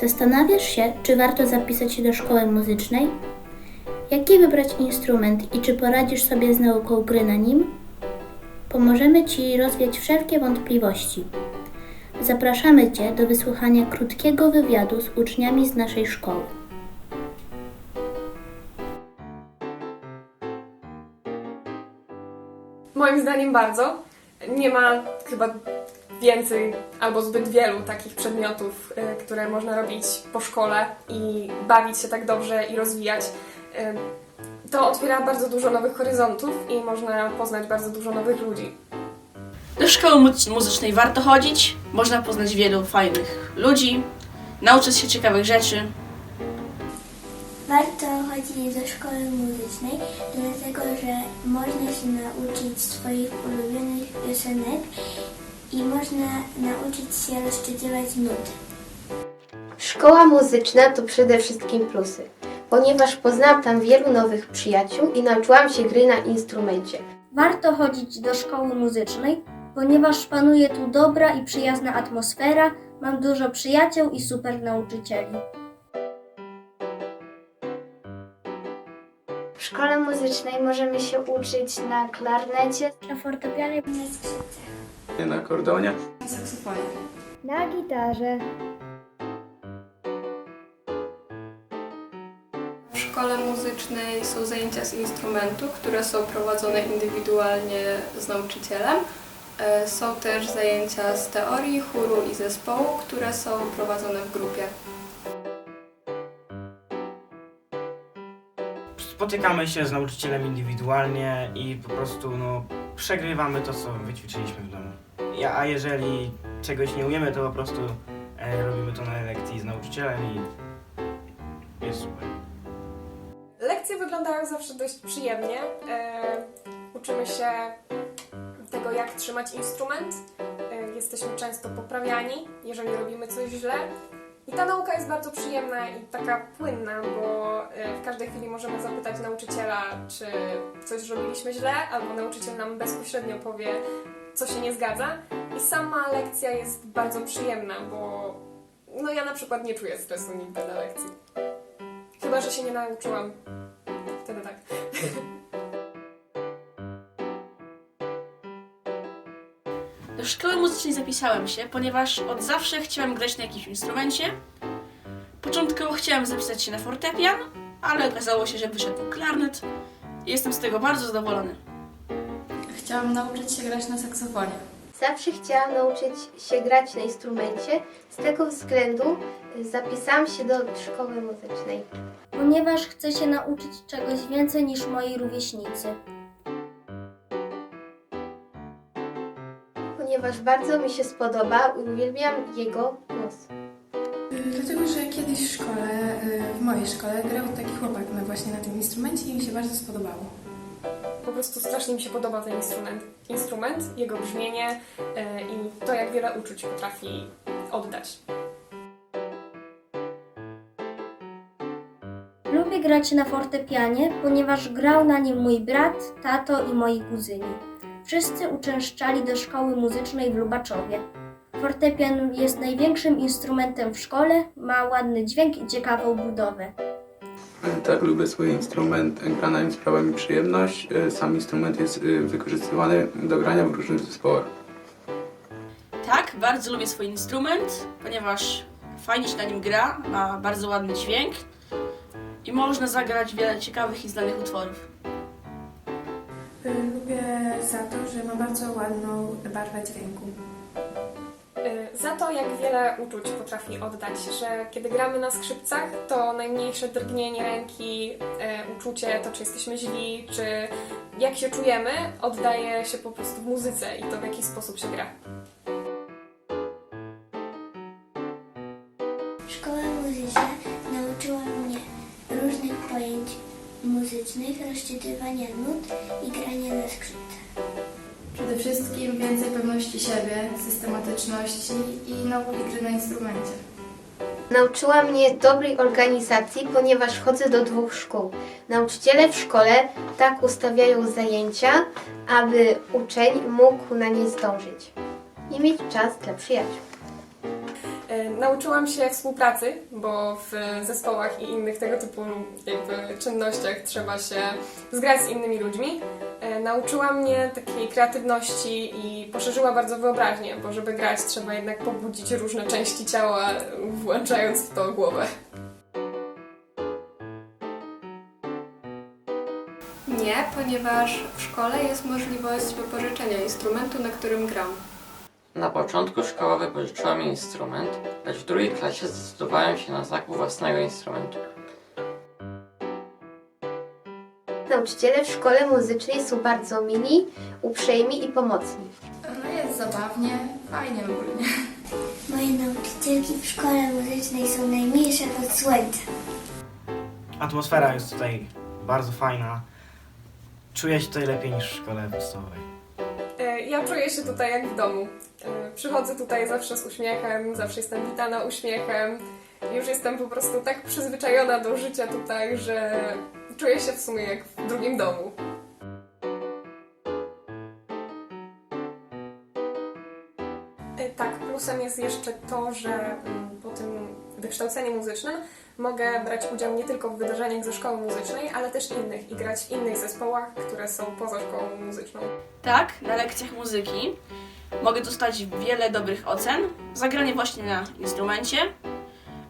Zastanawiasz się, czy warto zapisać się do szkoły muzycznej? Jaki wybrać instrument i czy poradzisz sobie z nauką gry na nim? Pomożemy Ci rozwiać wszelkie wątpliwości. Zapraszamy Cię do wysłuchania krótkiego wywiadu z uczniami z naszej szkoły. Moim zdaniem bardzo. Nie ma chyba więcej albo zbyt wielu takich przedmiotów, y, które można robić po szkole i bawić się tak dobrze i rozwijać. Y, To otwiera bardzo dużo nowych horyzontów i można poznać bardzo dużo nowych ludzi. Do szkoły mu- muzycznej warto chodzić, można poznać wielu fajnych ludzi, nauczyć się ciekawych rzeczy. Warto chodzić do szkoły muzycznej, dlatego że można się nauczyć swoich ulubionych piosenek i można nauczyć się rozczytywać nuty. Szkoła muzyczna to przede wszystkim plusy, ponieważ poznałam tam wielu nowych przyjaciół i nauczyłam się gry na instrumencie. Warto chodzić do szkoły muzycznej, ponieważ panuje tu dobra i przyjazna atmosfera, mam dużo przyjaciół i super nauczycieli. W szkole muzycznej możemy się uczyć na klarnecie, Na fortepianie Na skrzypcach. Na akordeonie. na gitarze. W szkole muzycznej są zajęcia z instrumentu, które są prowadzone indywidualnie z nauczycielem. E, Są też zajęcia z teorii, chóru i zespołu, które są prowadzone w grupie. Spotykamy się z nauczycielem indywidualnie i po prostu no, przegrywamy to, co wyćwiczyliśmy w domu. Ja, a jeżeli czegoś nie umiemy, to po prostu e, robimy to na lekcji z nauczycielem i jest super. Lekcje wyglądają zawsze dość przyjemnie. E, uczymy się tego, jak trzymać instrument. E, jesteśmy często poprawiani, jeżeli robimy coś źle. I ta nauka jest bardzo przyjemna i taka płynna, bo e, w każdej chwili możemy zapytać nauczyciela, czy coś zrobiliśmy źle, albo nauczyciel nam bezpośrednio powie, co się nie zgadza. I sama lekcja jest bardzo przyjemna, bo no ja na przykład nie czuję stresu nigdy na lekcji. Chyba, że się nie nauczyłam. Wtedy tak. Do szkoły muzycznej zapisałem się, ponieważ od zawsze chciałem grać na jakimś instrumencie. Początkowo chciałem zapisać się na fortepian, ale okazało się, że wyszedł klarnet jestem z tego bardzo zadowolony. Chciałam nauczyć się grać na saksofonie. Zawsze chciałam nauczyć się grać na instrumencie, z tego względu zapisałam się do szkoły muzycznej. ponieważ chcę się nauczyć czegoś więcej niż moi rówieśnicy. Ponieważ bardzo mi się spodoba, uwielbiam jego głos. Dlatego, że kiedyś w szkole, y, w mojej szkole, grał taki chłopak na właśnie na tym instrumencie i mi się bardzo spodobało. Prostu strasznie mi się podoba ten instrument. Instrument, jego brzmienie e, i to, jak wiele uczuć potrafi oddać. Lubię grać na fortepianie, ponieważ grał na nim mój brat, tato i moi kuzyni. Wszyscy uczęszczali do szkoły muzycznej w Lubaczowie. Fortepian jest największym instrumentem w szkole, ma ładny dźwięk i ciekawą budowę. Tak, lubię swój instrument, gra na nim sprawia mi przyjemność. E, Sam instrument jest e, wykorzystywany do grania w różnych zespołach. Tak, bardzo lubię swój instrument, ponieważ fajnie się na nim gra, ma bardzo ładny dźwięk i można zagrać wiele ciekawych i znanych utworów. Y, Lubię za to, że ma bardzo ładną barwę dźwięku. E, Za to, jak wiele uczuć potrafi oddać, że kiedy gramy na skrzypcach, to najmniejsze drgnienie ręki, e, uczucie, to czy jesteśmy źli, czy jak się czujemy, oddaje się po prostu w muzyce i to w jaki sposób się gra. Szkoła muzyczna nauczyła mnie różnych pojęć muzycznych, rozczytywania nut i grania na skrzypcach. Przede wszystkim więcej pewności siebie, systematyczności i nauki gry na instrumencie. Nauczyła mnie dobrej organizacji, ponieważ chodzę do dwóch szkół. Nauczyciele w szkole tak ustawiają zajęcia, aby uczeń mógł na nie zdążyć i mieć czas dla przyjaciół. E, nauczyłam się współpracy, bo w zespołach i innych tego typu jakby czynnościach trzeba się zgrać z innymi ludźmi. Nauczyła mnie takiej kreatywności i poszerzyła bardzo wyobraźnię, bo żeby grać trzeba jednak pobudzić różne części ciała, włączając w to głowę. Nie, ponieważ w szkole jest możliwość wypożyczenia instrumentu, na którym gram. Na początku szkoła wypożyczyła mi instrument, lecz w drugiej klasie zdecydowałem się na zakup własnego instrumentu. Nauczyciele w szkole muzycznej są bardzo mili, uprzejmi i pomocni. No jest zabawnie, fajnie ogólnie. Moje nauczycielki w szkole muzycznej są najmilsze od słońca. Atmosfera jest tutaj bardzo fajna. Czuję się tutaj lepiej niż w szkole podstawowej. E, Ja czuję się tutaj jak w domu. E, Przychodzę tutaj zawsze z uśmiechem, zawsze jestem witana uśmiechem. Już jestem po prostu tak przyzwyczajona do życia tutaj, że czuję się w sumie jak w drugim domu. E, Tak, plusem jest jeszcze to, że mm, po tym wykształceniu muzycznym mogę brać udział nie tylko w wydarzeniach ze szkoły muzycznej, ale też innych i grać w innych zespołach, które są poza szkołą muzyczną. Tak, na lekcjach muzyki mogę dostać wiele dobrych ocen, zagranie właśnie na instrumencie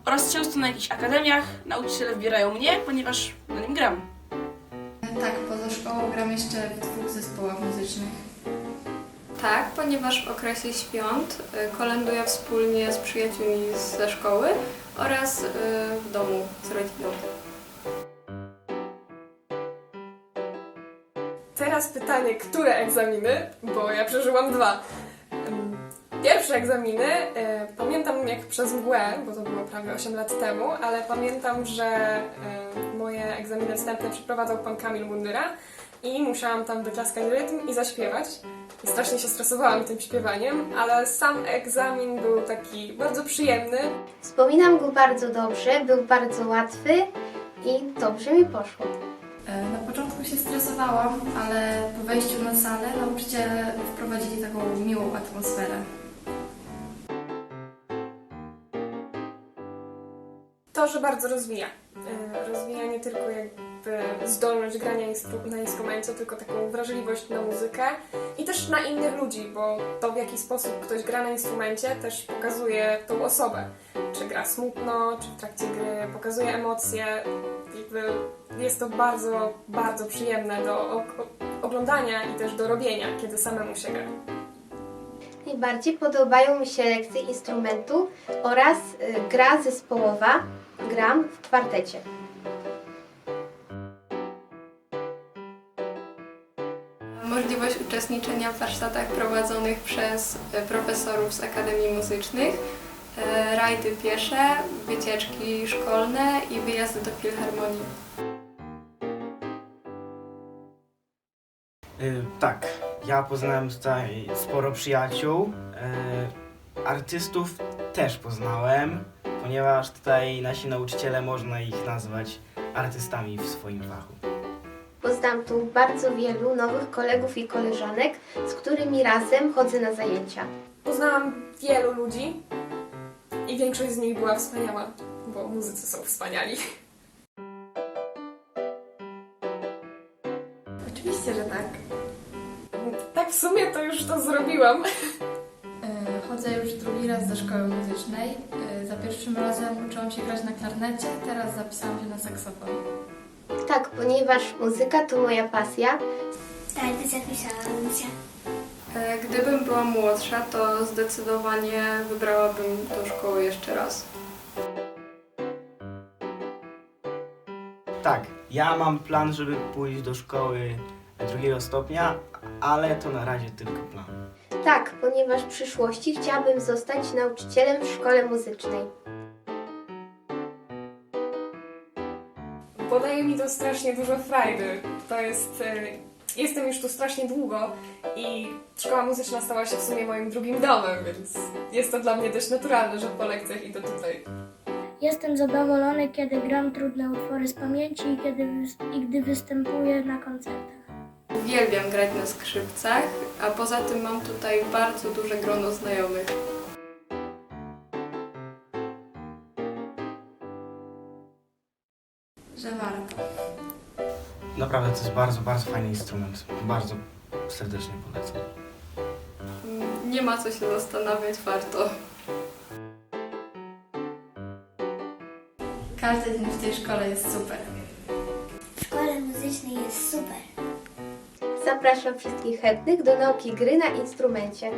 oraz często na jakichś akademiach nauczyciele wybierają mnie, ponieważ na nim gram. Tak, poza szkołą gram jeszcze w dwóch zespołach muzycznych. Tak, ponieważ w okresie świąt y, kolęduję wspólnie z przyjaciółmi ze szkoły oraz y, w domu z rodziną. Teraz pytanie, które egzaminy, bo ja przeżyłam dwa. Pierwsze egzaminy, e, pamiętam jak przez mgłę, bo to było prawie 8 lat temu, ale pamiętam, że e, moje egzaminy wstępne przeprowadzał pan Kamil Mundyra i musiałam tam wyklaskać rytm i zaśpiewać. I strasznie się stresowałam tym śpiewaniem, ale sam egzamin był taki bardzo przyjemny. Wspominam go bardzo dobrze, był bardzo łatwy i dobrze mi poszło. E, Na początku się stresowałam, ale po wejściu na salę nauczyciele wprowadzili taką miłą atmosferę. To, że bardzo rozwija. E, Rozwija nie tylko jakby zdolność grania na instrumencie, tylko taką wrażliwość na muzykę i też na innych ludzi, bo to w jaki sposób ktoś gra na instrumencie też pokazuje tą osobę. Czy gra smutno, czy w trakcie gry pokazuje emocje. Jakby jest to bardzo, bardzo przyjemne do oglądania i też do robienia, kiedy samemu się gra. Najbardziej podobają mi się lekcje instrumentu oraz y, gra zespołowa. Gram w kwartecie. Możliwość uczestniczenia w warsztatach prowadzonych przez y, profesorów z Akademii Muzycznych, y, rajdy piesze, wycieczki szkolne i wyjazdy do filharmonii. Y, tak, ja poznałem tutaj sporo przyjaciół. Artystów też poznałem, ponieważ tutaj nasi nauczyciele można ich nazwać artystami w swoim fachu. Poznałam tu bardzo wielu nowych kolegów i koleżanek, z którymi razem chodzę na zajęcia. Poznałam wielu ludzi i większość z nich była wspaniała, bo muzycy są wspaniali. Oczywiście, że tak. Tak w sumie to już to zrobiłam. Chodzę już drugi raz do szkoły muzycznej. E, Za pierwszym razem uczyłam się grać na klarnecie, teraz zapisałam się na saksofon. Tak, ponieważ muzyka to moja pasja, Tak, zapisałam się. E, Gdybym była młodsza, to zdecydowanie wybrałabym tą szkołę jeszcze raz. Tak, ja mam plan, żeby pójść do szkoły drugiego stopnia, ale to na razie tylko plan. Tak, ponieważ w przyszłości chciałabym zostać nauczycielem w szkole muzycznej. Podaje mi to strasznie dużo frajdy. To jest... e, Jestem już tu strasznie długo i szkoła muzyczna stała się w sumie moim drugim domem, więc jest to dla mnie dość naturalne, że po lekcjach idę tutaj. Jestem zadowolony, kiedy gram trudne utwory z pamięci i, kiedy i gdy występuję na koncertach. Uwielbiam grać na skrzypcach, a poza tym mam tutaj bardzo duże grono znajomych. Że warto. Naprawdę to jest bardzo, bardzo fajny instrument. Bardzo serdecznie polecam. Mm, nie ma co się zastanawiać, warto. Każdy dzień w tej szkole jest super. Zapraszam wszystkich chętnych do nauki gry na instrumencie.